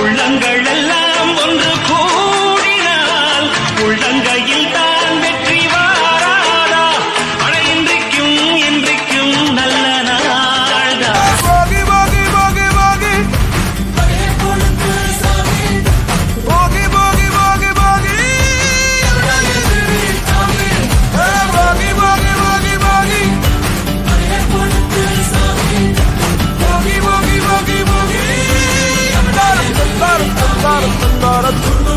உள்ளங்கள் எல்லாம் ஒன்று கூடினால் உள்ளங்கையில் துண்டாட துண்டு